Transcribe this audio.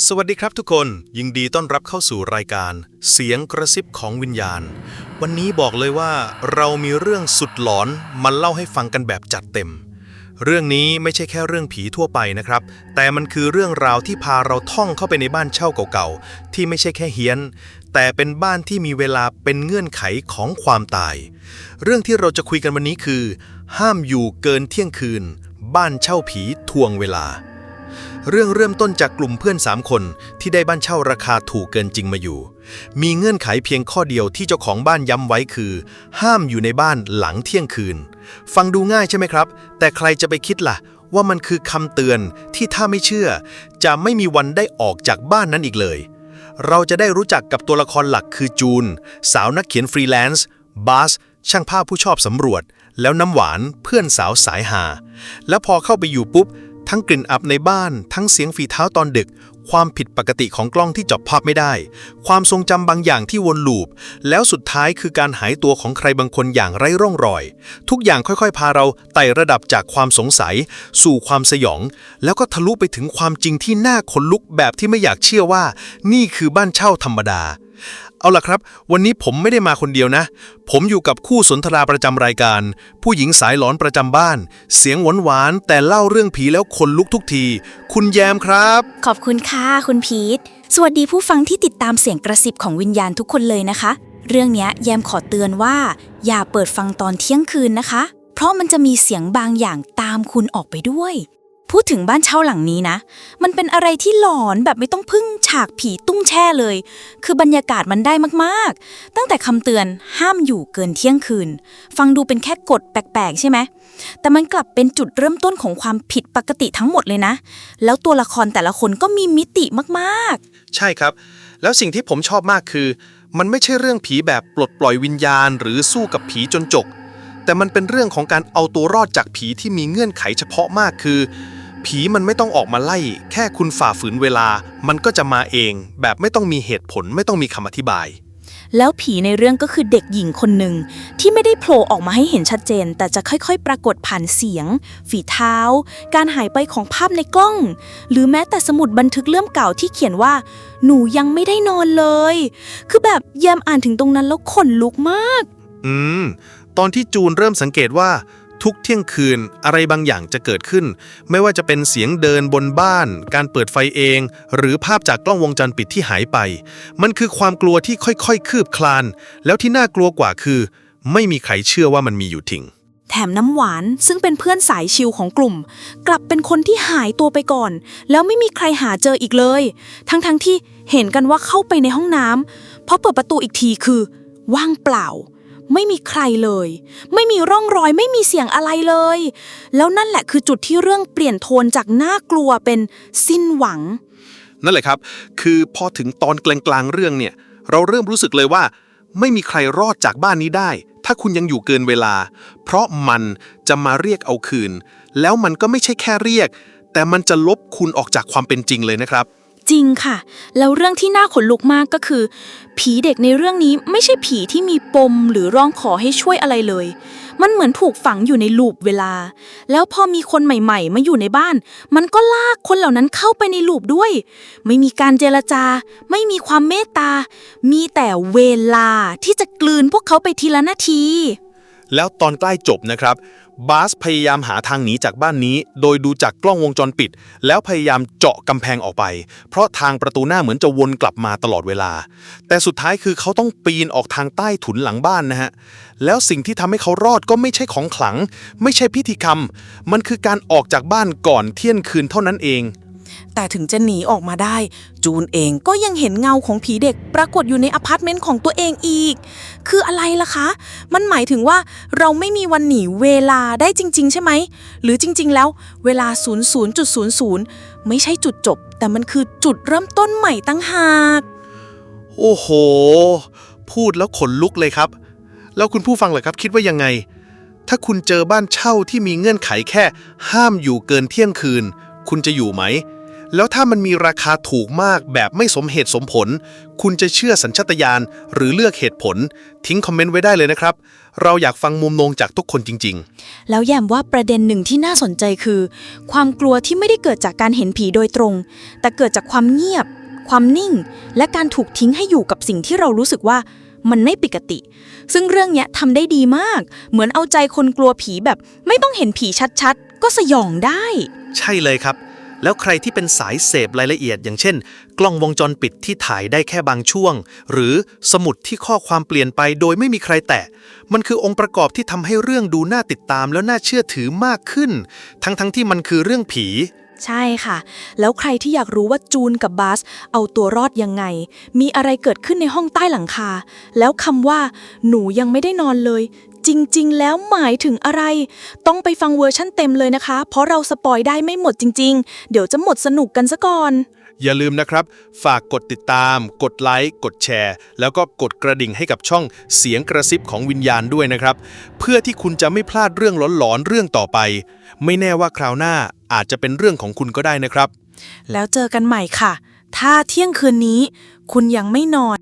สวัสดีครับทุกคน ยินดีต้อนรับเข้าสู่รายการ เสียงกระซิบของวิญญาณ วันนี้บอกเลยว่าเรามีเรื่องสุดหลอนมาเล่าให้ฟังกันแบบจัดเต็ม เรื่องนี้ไม่ใช่แค่เรื่องผีทั่วไปนะครับ แต่มันคือเรื่องราวที่พาเราท่องเข้าไปในบ้านเช่าเก่าๆ ที่ไม่ใช่แค่เฮี้ยน แต่เป็นบ้านที่มีเวลาเป็นเงื่อนไขของความตาย เรื่องที่เราจะคุยกันวันนี้คือ ห้ามอยู่เกินเที่ยงคืน บ้านเช่าผีทวงเวลา เรื่องเริ่มต้นจากกลุ่มเพื่อน 3 คนที่ได้บ้านเช่าราคาถูกเกินจริงมาอยู่ มีเงื่อนไขเพียงข้อเดียวที่เจ้าของบ้านย้ำไว้คือ ห้ามอยู่ในบ้านหลังเที่ยงคืน ฟังดูง่ายใช่ไหมครับ แต่ใครจะไปคิดล่ะ ว่ามันคือคำเตือนที่ถ้าไม่เชื่อ จะไม่มีวันได้ออกจากบ้านนั้นอีกเลย เราจะได้รู้จักกับตัวละครหลักคือจูน สาวนักเขียนฟรีแลนซ์บาสช่างภาพผู้ชอบสำรวจ แล้วน้ำหวานเพื่อนสาวสายหา แล้วพอเข้าไปอยู่ปุ๊บ ทั้งกลิ่นอับในบ้าน ทั้งเสียงฝีเท้าตอนดึก ความผิดปกติของกล้องที่จับภาพไม่ได้ ความทรงจำบางอย่างที่วนลูป แล้วสุดท้ายคือการหายตัวของใครบางคนอย่างไร้ร่องรอย ทุกอย่างค่อยๆ พาเราไต่ระดับจากความสงสัย สู่ความสยอง แล้วก็ทะลุไปถึงความจริงที่น่าขนลุกแบบที่ไม่อยากเชื่อว่า นี่คือบ้านเช่าธรรมดา เอาล่ะครับ วันนี้ผมไม่ได้มาคนเดียวนะ ผมอยู่กับคู่สนทนาประจำรายการ ผู้หญิงสายหลอนประจำบ้าน เสียงหวานหวานๆแต่เล่าเรื่องผีแล้วขนลุกทุกที คุณแยมครับ ขอบคุณค่ะคุณพีทสวัสดีผู้ฟังที่ติดตามเสียงกระซิบของวิญญาณทุกคนเลยนะคะ เรื่องนี้แยมขอเตือนว่า อย่าเปิดฟังตอนเที่ยงคืนนะคะ เพราะมันจะมีเสียงบางอย่างตามคุณออกไปด้วย พูดถึงบ้านเช่าหลังนี้นะ มันเป็นอะไรที่หลอนแบบไม่ต้องพึ่งฉากผีตุ้งแช่เลย คือบรรยากาศมันได้มากๆ ตั้งแต่คำเตือนห้ามอยู่เกินเที่ยงคืน ฟังดูเป็นแค่กฎแปลกๆ ใช่ไหม แต่มันกลับเป็นจุดเริ่มต้นของความผิดปกติทั้งหมดเลยนะ แล้วตัวละครแต่ละคนก็มีมิติมากๆ ใช่ครับ แล้วสิ่งที่ผมชอบมากคือ มันไม่ใช่เรื่องผีแบบปลดปล่อยวิญญาณ หรือสู้กับผีจนจบแต่มันเป็นเรื่องของการเอาตัวรอดจากผีที่มีเงื่อนไขเฉพาะมากคือ ผีมันไม่ต้องออกมาไล่ แค่คุณฝ่าฝืนเวลา มันก็จะมาเอง แบบไม่ต้องมีเหตุผลไม่ต้องมีคำอธิบายๆแล้วผีในเรื่องก็คือเด็กหญิงคนหนึ่ง ที่ไม่ได้โผล่ออกมาให้เห็นชัดเจน แต่จะค่อยๆ ปรากฏผ่านเสียง ฝีเท้า การหายไปของภาพในกล้อง หรือแม้แต่สมุดบันทึกเล่มเก่าที่เขียนว่า หนูยังไม่ได้นอนเลย คือแบบแยมอ่านถึงตรงนั้นแล้วขนลุกมาก อืม ตอนที่จูนเริ่มสังเกตว่า ทุกเที่ยงคืนอะไรบางอย่างจะเกิดขึ้น ไม่ว่าจะเป็นเสียงเดินบนบ้าน การเปิดไฟเอง หรือภาพจากกล้องวงจรปิดที่หายไป มันคือความกลัวที่ค่อยๆ คืบคลาน แล้วที่น่ากลัวกว่าคือ ไม่มีใครเชื่อว่ามันมีอยู่จริงแถมน้ำหวานซึ่งเป็นเพื่อนสายชิลของกลุ่ม กลับเป็นคนที่หายตัวไปก่อน แล้วไม่มีใครหาเจออีกเลย ทั้งๆทที่เห็นกันว่าเข้าไปในห้องน้ำพอเปิดประตูอีกทีคือ ว่างเปล่า ไม่มีใครเลย ไม่มีร่องรอยไม่มีเสียงอะไรเลย แล้วนั่นแหละคือจุดที่เรื่องเปลี่ยนโทนจากน่ากลัวเป็นสิ้นหวัง นั่นแหละครับ คือพอถึงตอนกลางๆเรื่องเนี่ย เราเริ่มรู้สึกเลยว่า ไม่มีใครรอดจากบ้านนี้ได้ ถ้าคุณยังอยู่เกินเวลา เพราะมันจะมาเรียกเอาคืน แล้วมันก็ไม่ใช่แค่เรียก แต่มันจะลบคุณออกจากความเป็นจริงเลยนะครับ จริงค่ะ แล้วเรื่องที่น่าขนลุกมากก็คือ ผีเด็กในเรื่องนี้ไม่ใช่ผีที่มีปมหรือร้องขอให้ช่วยอะไรเลย มันเหมือนถูกฝังอยู่ในลูปเวลา แล้วพอมีคนใหม่ ๆ มาอยู่ในบ้าน มันก็ลากคนเหล่านั้นเข้าไปในลูปด้วย ไม่มีการเจรจา ไม่มีความเมตตา มีแต่เวลาที่จะกลืนพวกเขาไปทีละนาที แล้วตอนใกล้จบนะครับบาสพยายามหาทางหนีจากบ้านนี้ โดยดูจากกล้องวงจรปิด แล้วพยายามเจาะกำแพงออกไป เพราะทางประตูหน้าเหมือนจะวนกลับมาตลอดเวลา แต่สุดท้ายคือเขาต้องปีนออกทางใต้ถุนหลังบ้านนะฮะ แล้วสิ่งที่ทำให้เขารอดก็ไม่ใช่ของขลัง ไม่ใช่พิธีกรรม มันคือการออกจากบ้านก่อนเที่ยงคืนเท่านั้นเอง แต่ถึงจะหนีออกมาได้ จูนเองก็ยังเห็นเงาของผีเด็กปรากฏอยู่ในอพาร์ตเมนต์ของตัวเองอีก คืออะไรล่ะคะ มันหมายถึงว่าเราไม่มีวันหนีเวลาได้จริง ๆ ใช่ไหม หรือจริง ๆ แล้วเวลา 00.00 ไม่ใช่จุดจบ แต่มันคือจุดเริ่มต้นใหม่ตั้งหาก โอ้โห พูดแล้วขนลุกเลยครับ แล้วคุณผู้ฟังเหรอครับ คิดว่ายังไง ถ้าคุณเจอบ้านเช่าที่มีเงื่อนไขแค่ ห้ามอยู่เกินเที่ยงคืน คุณจะอยู่ไหม แล้วถ้ามันมีราคาถูกมากแบบไม่สมเหตุสมผล คุณจะเชื่อสัญชาตญาณหรือเลือกเหตุผล ทิ้งคอมเมนต์ไว้ได้เลยนะครับ เราอยากฟังมุมมองจากทุกคนจริง ๆ แล้วแยมว่าประเด็นหนึ่งที่น่าสนใจคือ ความกลัวที่ไม่ได้เกิดจากการเห็นผีโดยตรง แต่เกิดจากความเงียบ ความนิ่ง และการถูกทิ้งให้อยู่กับสิ่งที่เรารู้สึกว่ามันไม่ปกติ ซึ่งเรื่องเนี้ยทำได้ดีมาก เหมือนเอาใจคนกลัวผีแบบ ไม่ต้องเห็นผีชัดๆ ก็สยองได้ ใช่เลยครับ แล้วใครที่เป็นสายเสพรายละเอียด อย่างเช่น กล้องวงจรปิดที่ถ่ายได้แค่บางช่วง หรือสมุดที่ข้อความเปลี่ยนไปโดยไม่มีใครแตะ มันคือองค์ประกอบที่ทำให้เรื่องดูน่าติดตามแล้วน่าเชื่อถือมากขึ้น ทั้งๆทที่มันคือเรื่องผี ใช่ค่ะ แล้วใครที่อยากรู้ว่าจูนกับบาสเอาตัวรอดยังไง มีอะไรเกิดขึ้นในห้องใต้หลังคา แล้วคำว่า หนูยังไม่ได้นอนเลย จริง ๆ แล้วหมายถึงอะไร ต้องไปฟังเวอร์ชั่นเต็มเลยนะคะ เพราะเราสปอยได้ไม่หมดจริง ๆ เดี๋ยวจะหมดสนุกกันซะก่อน อย่าลืมนะครับ ฝากกดติดตาม กดไลค์ กดแชร์ แล้วก็กดกระดิ่งให้กับช่องเสียงกระซิบของวิญญาณด้วยนะครับ เพื่อที่คุณจะไม่พลาดเรื่องหลอนๆเรื่องต่อไป ไม่แน่ว่าคราวหน้าอาจจะเป็นเรื่องของคุณก็ได้นะครับ แล้วเจอกันใหม่ค่ะ ถ้าเที่ยงคืนนี้ คุณยังไม่นอน